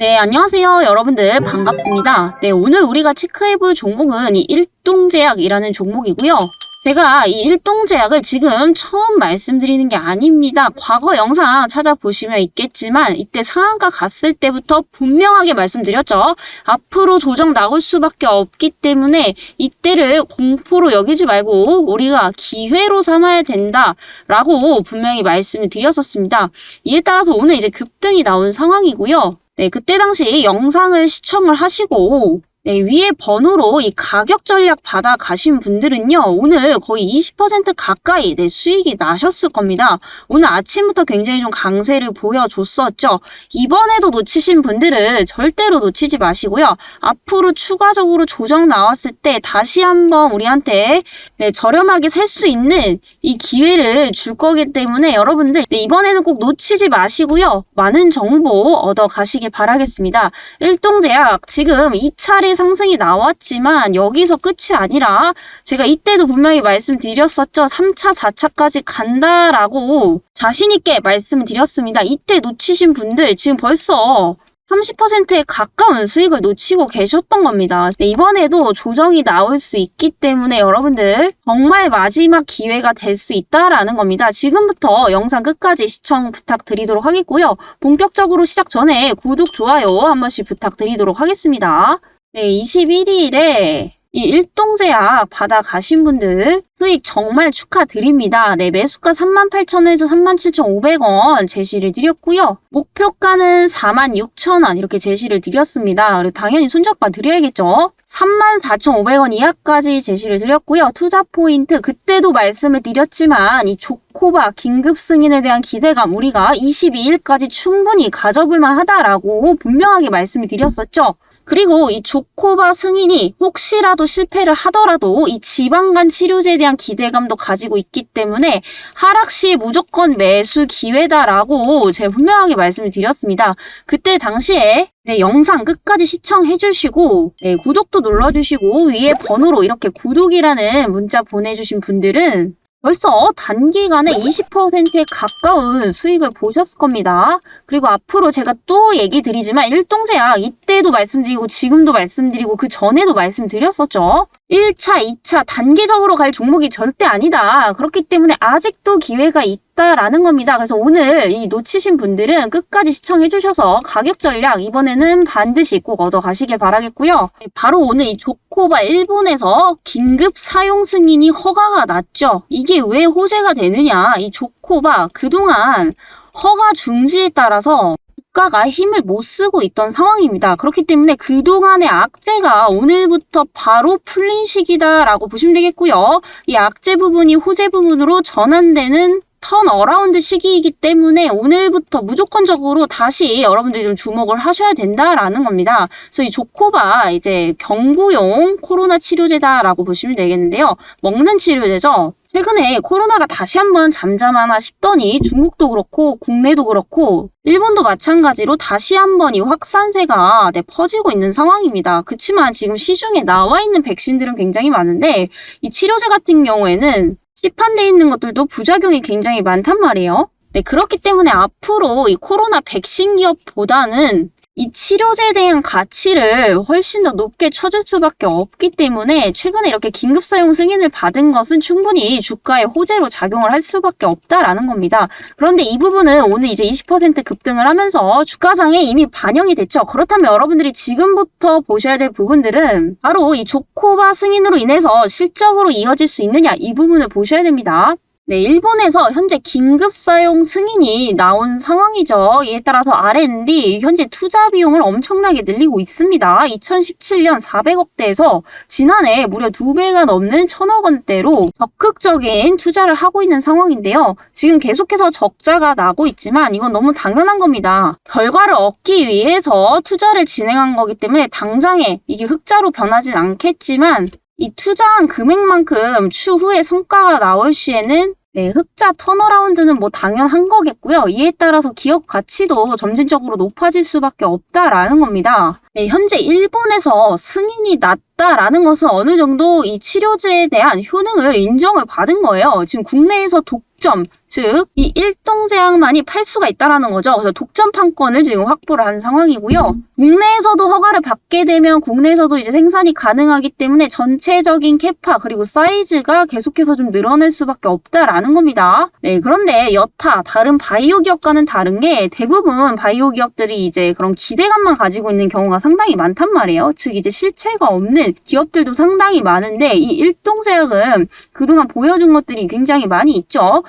네, 안녕하세요. 여러분들 반갑습니다. 네, 오늘 우리가 체크해볼 종목은 이 일동제약이라는 종목이고요. 제가 이 일동제약을 지금 처음 말씀드리는 게 아닙니다. 과거 영상 찾아보시면 있겠지만 이때 상한가 갔을 때부터 분명하게 말씀드렸죠. 앞으로 조정 나올 수밖에 없기 때문에 이때를 공포로 여기지 말고 우리가 기회로 삼아야 된다라고 분명히 말씀을 드렸었습니다. 이에 따라서 오늘 이제 급등이 나온 상황이고요. 네, 그때 당시 영상을 시청을 하시고 네, 위에 번호로 이 가격 전략 받아 가신 분들은요, 오늘 거의 20% 가까이 네, 수익이 나셨을 겁니다. 오늘 아침부터 굉장히 좀 강세를 보여줬었죠. 이번에도 놓치신 분들은 절대로 놓치지 마시고요. 앞으로 추가적으로 조정 나왔을 때 다시 한번 우리한테 네, 저렴하게 살 수 있는 이 기회를 줄 거기 때문에 여러분들 네, 이번에는 꼭 놓치지 마시고요. 많은 정보 얻어 가시길 바라겠습니다. 일동제약 지금 2차례 상승이 나왔지만 여기서 끝이 아니라 제가 이때도 분명히 말씀드렸었죠. 3차, 4차까지 간다라고 자신있게 말씀을 드렸습니다. 이때 놓치신 분들 지금 벌써 30%에 가까운 수익을 놓치고 계셨던 겁니다. 네, 이번에도 조정이 나올 수 있기 때문에 여러분들 정말 마지막 기회가 될 수 있다라는 겁니다. 지금부터 영상 끝까지 시청 부탁드리도록 하겠고요. 본격적으로 시작 전에 구독, 좋아요 한 번씩 부탁드리도록 하겠습니다. 네, 21일에 이 일동제약 받아 가신 분들 수익 정말 축하드립니다. 네, 매수가 38,000원에서 37,500원 제시를 드렸고요. 목표가는 46,000원 이렇게 제시를 드렸습니다. 그리고 당연히 손절가 드려야겠죠. 34,500원 이하까지 제시를 드렸고요. 투자 포인트 그때도 말씀을 드렸지만 이 조코바 긴급 승인에 대한 기대감 우리가 22일까지 충분히 가져볼 만하다라고 분명하게 말씀을 드렸었죠. 그리고 이 조코바 승인이 혹시라도 실패를 하더라도 이 지방간 치료제에 대한 기대감도 가지고 있기 때문에 하락 시 무조건 매수 기회다라고 제가 분명하게 말씀을 드렸습니다. 그때 당시에 네, 영상 끝까지 시청해 주시고 네, 구독도 눌러 주시고 위에 번호로 이렇게 구독이라는 문자 보내 주신 분들은 벌써 단기간에 20%에 가까운 수익을 보셨을 겁니다. 그리고 앞으로 제가 또 얘기 드리지만 일동제약 이때도 말씀드리고 지금도 말씀드리고 그 전에도 말씀드렸었죠. 1차, 2차 단계적으로 갈 종목이 절대 아니다. 그렇기 때문에 아직도 기회가 있다라는 겁니다. 그래서 오늘 이 놓치신 분들은 끝까지 시청해 주셔서 가격 전략 이번에는 반드시 꼭 얻어 가시길 바라겠고요. 바로 오늘 이 조코바 일본에서 긴급 사용 승인이 허가가 났죠. 이게 왜 호재가 되느냐? 이 조코바 그동안 허가 중지에 따라서 국가가 힘을 못 쓰고 있던 상황입니다. 그렇기 때문에 그동안의 악재가 오늘부터 바로 풀린 시기다라고 보시면 되겠고요. 이 악재 부분이 호재 부분으로 전환되는 턴 어라운드 시기이기 때문에 오늘부터 무조건적으로 다시 여러분들이 좀 주목을 하셔야 된다라는 겁니다. 그래서 이 조코바 이제 경구용 코로나 치료제다라고 보시면 되겠는데요. 먹는 치료제죠. 최근에 코로나가 다시 한번 잠잠하나 싶더니 중국도 그렇고 국내도 그렇고 일본도 마찬가지로 다시 한번 이 확산세가 네, 퍼지고 있는 상황입니다. 그렇지만 지금 시중에 나와 있는 백신들은 굉장히 많은데 이 치료제 같은 경우에는 시판돼 있는 것들도 부작용이 굉장히 많단 말이에요. 네, 그렇기 때문에 앞으로 이 코로나 백신 기업보다는 이 치료제에 대한 가치를 훨씬 더 높게 쳐줄 수밖에 없기 때문에 최근에 이렇게 긴급 사용 승인을 받은 것은 충분히 주가의 호재로 작용을 할 수밖에 없다라는 겁니다. 그런데 이 부분은 오늘 이제 20% 급등을 하면서 주가상에 이미 반영이 됐죠. 그렇다면 여러분들이 지금부터 보셔야 될 부분들은 바로 이 조코바 승인으로 인해서 실적으로 이어질 수 있느냐 이 부분을 보셔야 됩니다. 네, 일본에서 현재 긴급 사용 승인이 나온 상황이죠. 이에 따라서 R&D 현재 투자 비용을 엄청나게 늘리고 있습니다. 2017년 400억대에서 지난해 무려 2배가 넘는 1000억 원대로 적극적인 투자를 하고 있는 상황인데요. 지금 계속해서 적자가 나고 있지만 이건 너무 당연한 겁니다. 결과를 얻기 위해서 투자를 진행한 거기 때문에 당장에 이게 흑자로 변하진 않겠지만 이 투자한 금액만큼 추후에 성과가 나올 시에는 네, 흑자 턴어라운드는 뭐 당연한 거겠고요. 이에 따라서 기업 가치도 점진적으로 높아질 수밖에 없다라는 겁니다. 네, 현재 일본에서 승인이 났다라는 것은 어느 정도 이 치료제에 대한 효능을 인정을 받은 거예요. 지금 국내에서 독점, 즉, 이 일동 제약만이 팔 수가 있다라는 거죠. 그래서 독점 판권을 지금 확보를 한 상황이고요. 국내에서도 허가를 받게 되면 국내에서도 이제 생산이 가능하기 때문에 전체적인 캐파 그리고 사이즈가 계속해서 좀 늘어날 수밖에 없다라는 겁니다. 네, 그런데 여타 다른 바이오 기업과는 다른 게 대부분 바이오 기업들이 이제 그런 기대감만 가지고 있는 경우가 상당히 많단 말이에요. 즉 이제 실체가 없는 기업들도 상당히 많은데 이 일동 제약은 그동안 보여준 것들이 굉장히 많이 있죠.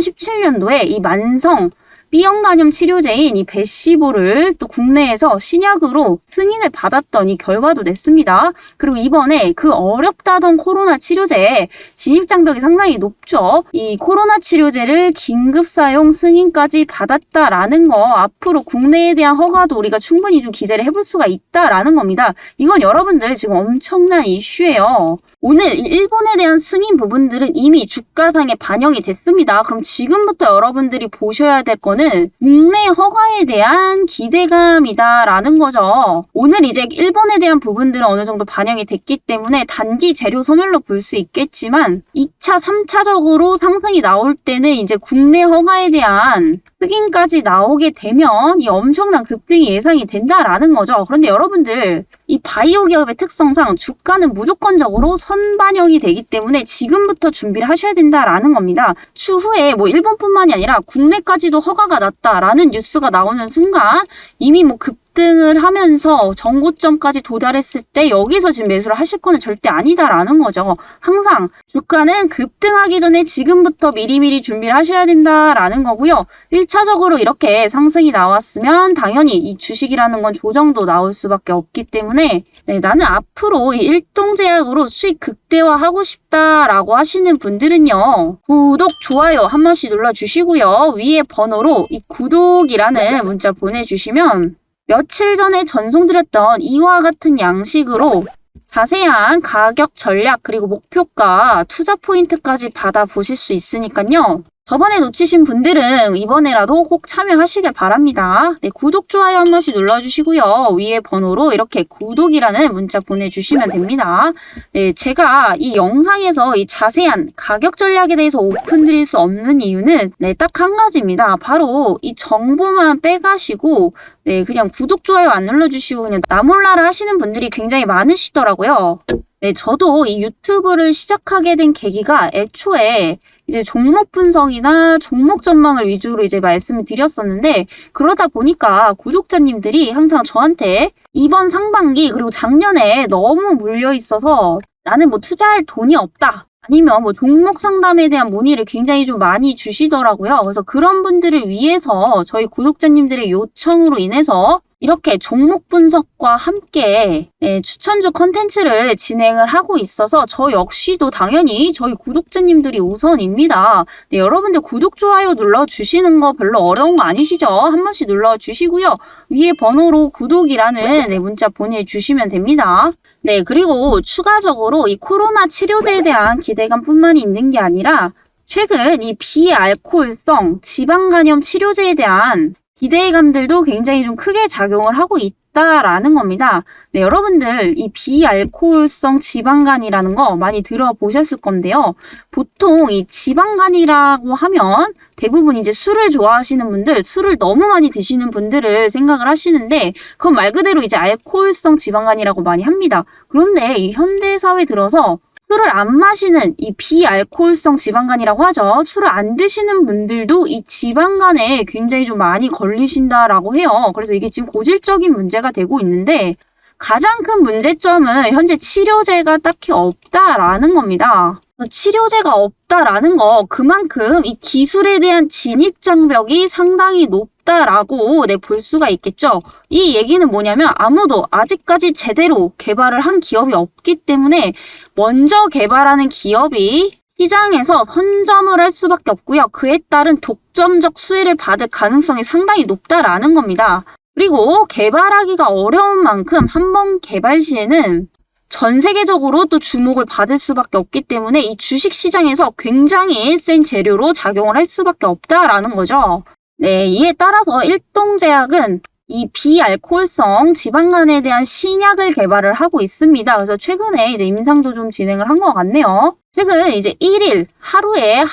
2017년도에 이 만성 B형 간염 치료제인 이 베시보를 또 국내에서 신약으로 승인을 받았던 이 결과도 냈습니다. 그리고 이번에 그 어렵다던 코로나 치료제 진입 장벽이 상당히 높죠. 이 코로나 치료제를 긴급 사용 승인까지 받았다라는 거 앞으로 국내에 대한 허가도 우리가 충분히 좀 기대를 해볼 수가 있다라는 겁니다. 이건 여러분들 지금 엄청난 이슈예요. 오늘 이 일본에 대한 승인 부분들은 이미 주가상에 반영이 됐습니다. 그럼 지금부터 여러분들이 보셔야 될 거는 국내 허가에 대한 기대감이다라는 거죠. 오늘 이제 일본에 대한 부분들은 어느 정도 반영이 됐기 때문에 단기 재료 소멸로 볼 수 있겠지만 2차, 3차적으로 상승이 나올 때는 이제 국내 허가에 대한 승인까지 나오게 되면 이 엄청난 급등이 예상이 된다라는 거죠. 그런데 여러분들 이 바이오 기업의 특성상 주가는 무조건적으로 선반영이 되기 때문에 지금부터 준비를 하셔야 된다라는 겁니다. 추후에 뭐 일본뿐만이 아니라 국내까지도 허가가 났다라는 뉴스가 나오는 순간 이미 뭐 급등을 하면서 정고점까지 도달했을 때 여기서 지금 매수를 하실 거는 절대 아니다라는 거죠. 항상 주가는 급등하기 전에 지금부터 미리미리 준비를 하셔야 된다라는 거고요. 1차적으로 이렇게 상승이 나왔으면 당연히 이 주식이라는 건 조정도 나올 수밖에 없기 때문에 네, 나는 앞으로 이 일동제약으로 수익 극대화하고 싶다라고 하시는 분들은요. 구독, 좋아요 한 번씩 눌러주시고요. 위에 번호로 이 구독이라는 문자 보내주시면 며칠 전에 전송드렸던 이와 같은 양식으로 자세한 가격 전략 그리고 목표가 투자 포인트까지 받아보실 수 있으니까요. 저번에 놓치신 분들은 이번에라도 꼭 참여하시길 바랍니다. 네, 구독, 좋아요 한 번씩 눌러주시고요. 위에 번호로 이렇게 구독이라는 문자 보내주시면 됩니다. 네, 제가 이 영상에서 이 자세한 가격 전략에 대해서 오픈 드릴 수 없는 이유는 네, 딱 한 가지입니다. 바로 이 정보만 빼가시고 네, 그냥 구독, 좋아요 안 눌러주시고 그냥 나몰라라 하시는 분들이 굉장히 많으시더라고요. 네, 저도 이 유튜브를 시작하게 된 계기가 애초에 이제 종목 분석이나 종목 전망을 위주로 이제 말씀을 드렸었는데 그러다 보니까 구독자님들이 항상 저한테 이번 상반기 그리고 작년에 너무 물려 있어서 나는 뭐 투자할 돈이 없다. 아니면 뭐 종목 상담에 대한 문의를 굉장히 좀 많이 주시더라고요. 그래서 그런 분들을 위해서 저희 구독자님들의 요청으로 인해서 이렇게 종목 분석과 함께 네, 추천주 컨텐츠를 진행을 하고 있어서 저 역시도 당연히 저희 구독자님들이 우선입니다. 네, 여러분들 구독, 좋아요 눌러주시는 거 별로 어려운 거 아니시죠? 한 번씩 눌러주시고요. 위에 번호로 구독이라는 네, 문자 보내주시면 됩니다. 네, 그리고 추가적으로 이 코로나 치료제에 대한 기대감 뿐만이 있는 게 아니라 최근 이 비알코올성 지방간염 치료제에 대한 기대감들도 굉장히 좀 크게 작용을 하고 있다라는 겁니다. 네, 여러분들 이 비알코올성 지방간이라는 거 많이 들어보셨을 건데요. 보통 이 지방간이라고 하면 대부분 이제 술을 좋아하시는 분들, 술을 너무 많이 드시는 분들을 생각을 하시는데 그건 말 그대로 이제 알코올성 지방간이라고 많이 합니다. 그런데 이 현대 사회 들어서 술을 안 마시는 이 비알코올성 지방간이라고 하죠. 술을 안 드시는 분들도 이 지방간에 굉장히 좀 많이 걸리신다라고 해요. 그래서 이게 지금 고질적인 문제가 되고 있는데 가장 큰 문제점은 현재 치료제가 딱히 없다라는 겁니다. 치료제가 없다라는 거 그만큼 이 기술에 대한 진입 장벽이 상당히 높 다라고 네, 볼 수가 있겠죠. 이 얘기는 뭐냐면 아무도 아직까지 제대로 개발을 한 기업이 없기 때문에 먼저 개발하는 기업이 시장에서 선점을 할 수밖에 없고요. 그에 따른 독점적 수혜를 받을 가능성이 상당히 높다라는 겁니다. 그리고 개발하기가 어려운 만큼 한 번 개발 시에는 전 세계적으로 또 주목을 받을 수밖에 없기 때문에 이 주식 시장에서 굉장히 센 재료로 작용을 할 수밖에 없다라는 거죠. 네, 이에 따라서 일동제약은 이 비알코올성 지방간에 대한 신약을 개발을 하고 있습니다. 그래서 최근에 이제 임상도 좀 진행을 한 것 같네요. 최근 이제 1일 하루에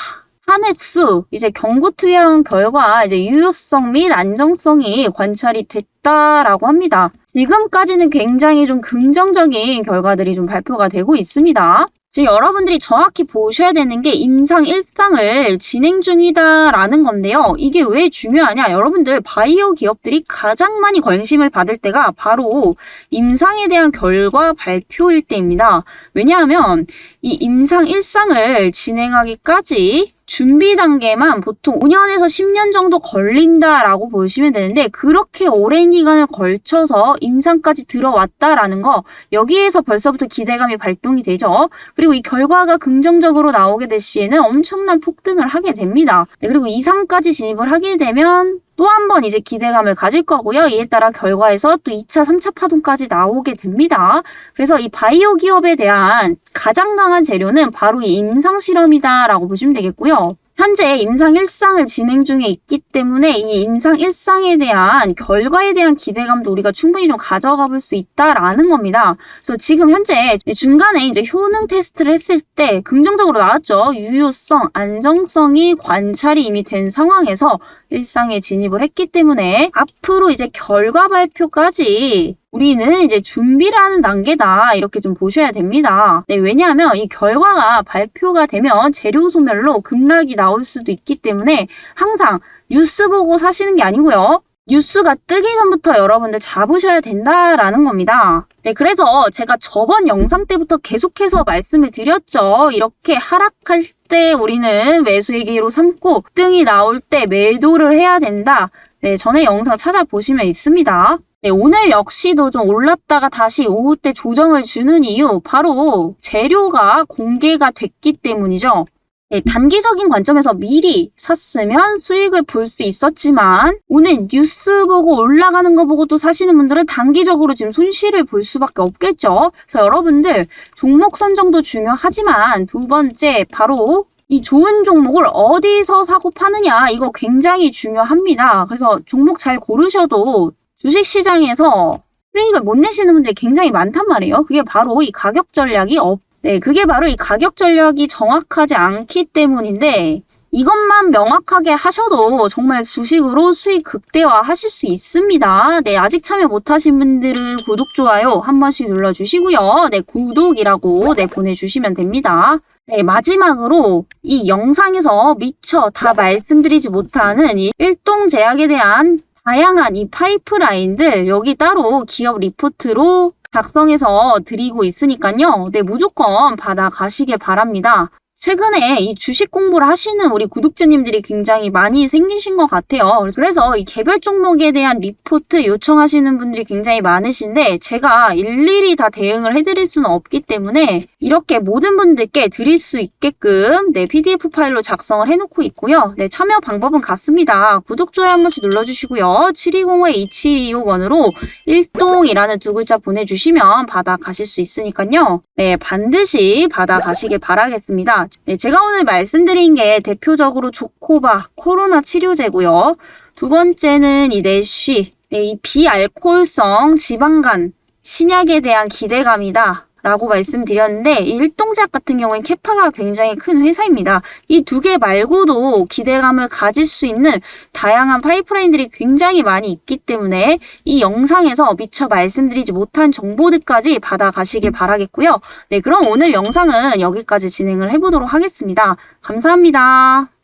한해수, 이제 경구 투영 결과 이제 유효성 및 안정성이 관찰이 됐다라고 합니다. 지금까지는 굉장히 좀 긍정적인 결과들이 좀 발표가 되고 있습니다. 지금 여러분들이 정확히 보셔야 되는 게 임상 1상을 진행 중이다라는 건데요. 이게 왜 중요하냐? 여러분들 바이오 기업들이 가장 많이 관심을 받을 때가 바로 임상에 대한 결과 발표일 때입니다. 왜냐하면 이 임상 1상을 진행하기까지 준비 단계만 보통 5년에서 10년 정도 걸린다라고 보시면 되는데 그렇게 오랜 기간을 걸쳐서 임상까지 들어왔다라는 거 여기에서 벌써부터 기대감이 발동이 되죠. 그리고 이 결과가 긍정적으로 나오게 될 시에는 엄청난 폭등을 하게 됩니다. 네, 그리고 이상까지 진입을 하게 되면 또 한 번 이제 기대감을 가질 거고요. 이에 따라 결과에서 또 2차, 3차 파동까지 나오게 됩니다. 그래서 이 바이오 기업에 대한 가장 강한 재료는 바로 이 임상 실험이다라고 보시면 되겠고요. 현재 임상 1상을 진행 중에 있기 때문에 이 임상 1상에 대한 결과에 대한 기대감도 우리가 충분히 좀 가져가 볼 수 있다라는 겁니다. 그래서 지금 현재 중간에 이제 효능 테스트를 했을 때 긍정적으로 나왔죠. 유효성, 안정성이 관찰이 이미 된 상황에서 일상에 진입을 했기 때문에 앞으로 이제 결과 발표까지 우리는 이제 준비를 하는 단계다 이렇게 좀 보셔야 됩니다. 네, 왜냐하면 이 결과가 발표가 되면 재료 소멸로 급락이 나올 수도 있기 때문에 항상 뉴스 보고 사시는 게 아니고요. 뉴스가 뜨기 전부터 여러분들 잡으셔야 된다라는 겁니다. 네, 그래서 제가 저번 영상 때부터 계속해서 말씀을 드렸죠. 이렇게 하락할 때 우리는 매수의 기회로 삼고 등이 나올 때 매도를 해야 된다. 네, 전에 영상 찾아보시면 있습니다. 네, 오늘 역시도 좀 올랐다가 다시 오후 때 조정을 주는 이유 바로 재료가 공개가 됐기 때문이죠. 네, 단기적인 관점에서 미리 샀으면 수익을 볼 수 있었지만 오늘 뉴스 보고 올라가는 거 보고 또 사시는 분들은 단기적으로 지금 손실을 볼 수밖에 없겠죠. 그래서 여러분들 종목 선정도 중요하지만 두 번째 바로 이 좋은 종목을 어디서 사고 파느냐 이거 굉장히 중요합니다. 그래서 종목 잘 고르셔도 주식 시장에서 수익을 못 내시는 분들이 굉장히 많단 말이에요. 그게 바로 이 가격 전략이 없 네, 그게 바로 이 가격 전략이 정확하지 않기 때문인데 이것만 명확하게 하셔도 정말 주식으로 수익 극대화 하실 수 있습니다. 네, 아직 참여 못하신 분들은 구독, 좋아요 한 번씩 눌러주시고요. 네, 구독이라고 네, 보내주시면 됩니다. 네, 마지막으로 이 영상에서 미처 다 말씀드리지 못하는 이 일동제약에 대한 다양한 이 파이프라인들 여기 따로 기업 리포트로 작성해서 드리고 있으니까요. 네, 무조건 받아가시길 바랍니다. 최근에 이 주식 공부를 하시는 우리 구독자님들이 굉장히 많이 생기신 것 같아요. 그래서 이 개별 종목에 대한 리포트 요청하시는 분들이 굉장히 많으신데 제가 일일이 다 대응을 해드릴 수는 없기 때문에 이렇게 모든 분들께 드릴 수 있게끔 네, PDF 파일로 작성을 해놓고 있고요. 네, 참여 방법은 같습니다. 구독, 좋아요 한 번씩 눌러주시고요. 720-2725번으로 일동이라는 두 글자 보내주시면 받아가실 수 있으니까요. 네, 반드시 받아가시길 바라겠습니다. 네, 제가 오늘 말씀드린 게 대표적으로 조코바 코로나 치료제고요. 두 번째는 이 내쉬, 네, 이 비알코올성 지방간 신약에 대한 기대감이다. 라고 말씀드렸는데 이 일동제약 같은 경우엔 캐파가 굉장히 큰 회사입니다. 이 두 개 말고도 기대감을 가질 수 있는 다양한 파이프라인들이 굉장히 많이 있기 때문에 이 영상에서 미처 말씀드리지 못한 정보들까지 받아가시길 바라겠고요. 네, 그럼 오늘 영상은 여기까지 진행을 해보도록 하겠습니다. 감사합니다.